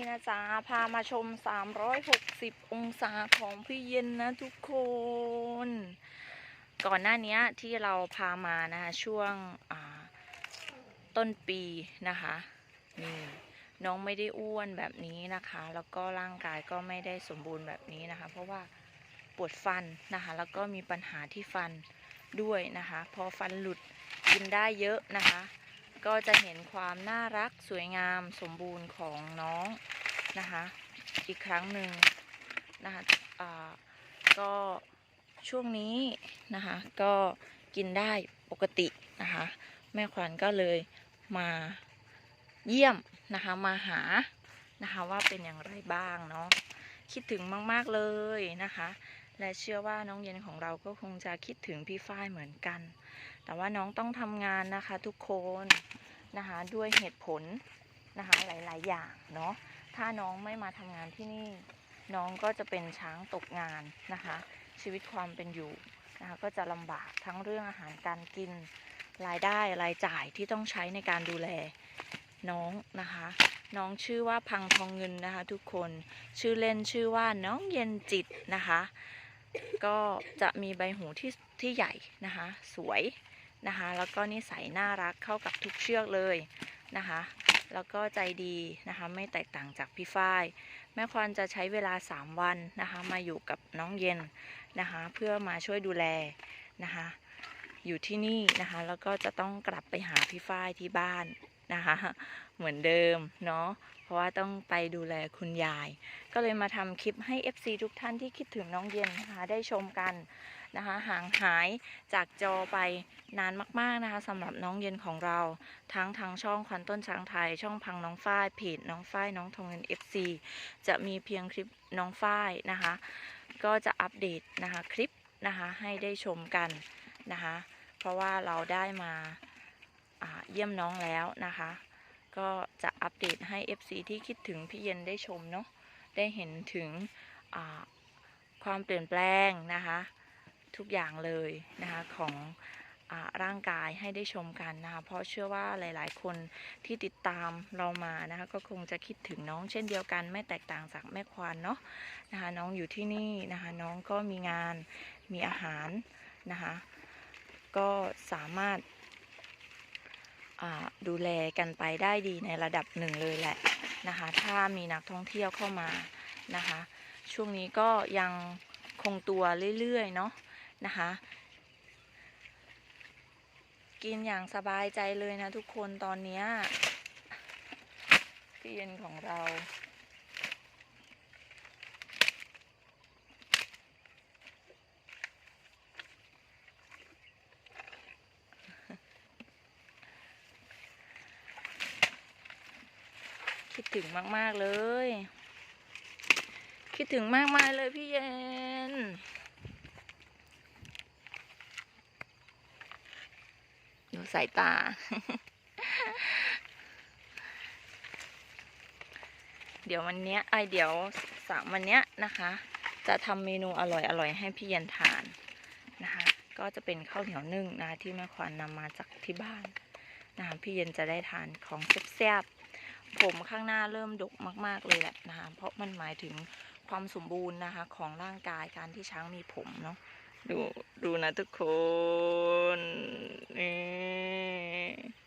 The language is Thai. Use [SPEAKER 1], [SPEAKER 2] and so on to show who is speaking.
[SPEAKER 1] นี้นะจ๊ะพามาชม 360 องศาของพี่เย็นนะทุกคน ก่อนหน้านี้ที่เราพามานะคะช่วงต้นปีนะคะนี่น้องไม่ได้อ้วนแบบนี้นะคะ แล้วก็ร่างกายก็ไม่ได้สมบูรณ์แบบนี้นะคะ เพราะว่าปวดฟันนะคะ แล้วก็มีปัญหาที่ฟันด้วยนะคะ พอฟันหลุดกินได้เยอะนะคะ ก็จะเห็นความน่ารักสวยงามสมบูรณ์ของน้องนะคะ อีกครั้งหนึ่งนะคะก็ช่วงนี้นะคะก็กินได้ปกตินะคะ แม่ขวัญก็เลยมาเยี่ยมนะคะมาหานะคะว่าเป็นอย่างไรบ้างเนาะคิดถึงมาก ๆ เลยนะคะ และเชื่อว่าน้องเย็นของเราก็คงจะคิดถึงพี่ฝ้ายเหมือนกัน แต่ว่าน้องต้องทำงานนะคะทุกคนนะคะด้วยเหตุผลนะคะหลาย ๆ อย่างเนาะ ถ้าน้องไม่มาทำงานที่นี่ น้องก็จะเป็นช้างตกงานนะคะ ชีวิตความเป็นอยู่นะคะก็จะลำบากทั้งเรื่องอาหารการกินรายได้รายจ่ายที่ต้องใช้ในการดูแลน้องนะคะ น้องชื่อว่าพังทองเงินนะคะ ทุกคนชื่อเล่นชื่อว่าน้องเย็นจิตนะคะ ก็จะมีใบหูที่ที่ใหญ่นะคะ สวยนะคะ แล้วก็นิสัยน่ารักเข้ากับทุกเชือกเลยนะคะ แล้วก็ใจดีนะคะ ไม่แตกต่างจากพี่ฝ้าย แม่ควานจะใช้เวลา 3 วันนะคะ มาอยู่กับน้องเย็นนะคะ เพื่อมาช่วยดูแลนะคะ อยู่ที่นี่นะคะ แล้วก็จะต้องกลับไปหาพี่ฝ้ายที่บ้าน นะคะ เหมือนเดิมเนาะเพราะว่าต้องไปดูแลคุณยาย ก็เลยมาทำคลิปให้ FC ทุกท่านที่คิดถึงน้องเย็นนะคะได้ชมกันนะคะห่างหายจากจอไปนานมาก ๆนะคะสำหรับน้องเย็นของเรา ทั้งทางช่องควันต้นช้างไทย ช่องพังน้องฝ้ายเพจน้องฝ้ายน้องทองเงิน FC จะมีเพียงคลิปน้องฝ้ายนะคะ ก็จะอัปเดตนะคะคลิปนะคะให้ได้ชมกันนะคะ เพราะว่าเราได้มาอ่า เยี่ยมน้องแล้วนะคะ ก็จะอัปเดตให้ FC ที่คิดถึงพี่เย็นได้ชมเนาะได้เห็นถึงความเปลี่ยนแปลงนะคะ ทุกอย่างเลยนะคะของอร่างกายให้ได้ชมกันนะคะเพราะเชื่อว่าหลายๆ คนที่ติดตามเรามานะคะก็คงจะคิดถึงน้องเช่นเดียวกัน ไม่แตกต่างจากแม่ควานเนาะนะคะน้องอยู่ที่นี่นะคะน้องก็มีงานมีอาหารนะคะก็สามารถ ดูแลกันไปได้ดีในระดับหนึ่งเลยแหละนะคะ ถ้ามีนักท่องเที่ยวเข้ามานะคะ ช่วงนี้ก็ยังคงตัวเรื่อยๆเนาะนะคะ กินอย่างสบายใจเลยนะทุกคนตอนนี้พี่เย็นของเรา คิดถึงมาก ๆ เลย คิดถึงมากมายเลยพี่เย็น ดูสายตา เดี๋ยววันเนี้ยไอเดี๋ยวสามวันเนี้ยนะคะ จะทำเมนูอร่อยอร่อยให้พี่เย็นทานนะคะ ก็จะเป็นข้าวเหนียวนึ่งนะะที่แม่ควานนำมาจากที่บ้านนะคะพี่เย็นจะได้ทานของแซ่บๆ ผมข้างหน้าเริ่มดกมาก ๆ เลยแหละนะคะ เพราะมันหมายถึงความสมบูรณ์นะคะ ของร่างกายการที่ช้างมีผมเนาะดูดูนะทุกคนนี่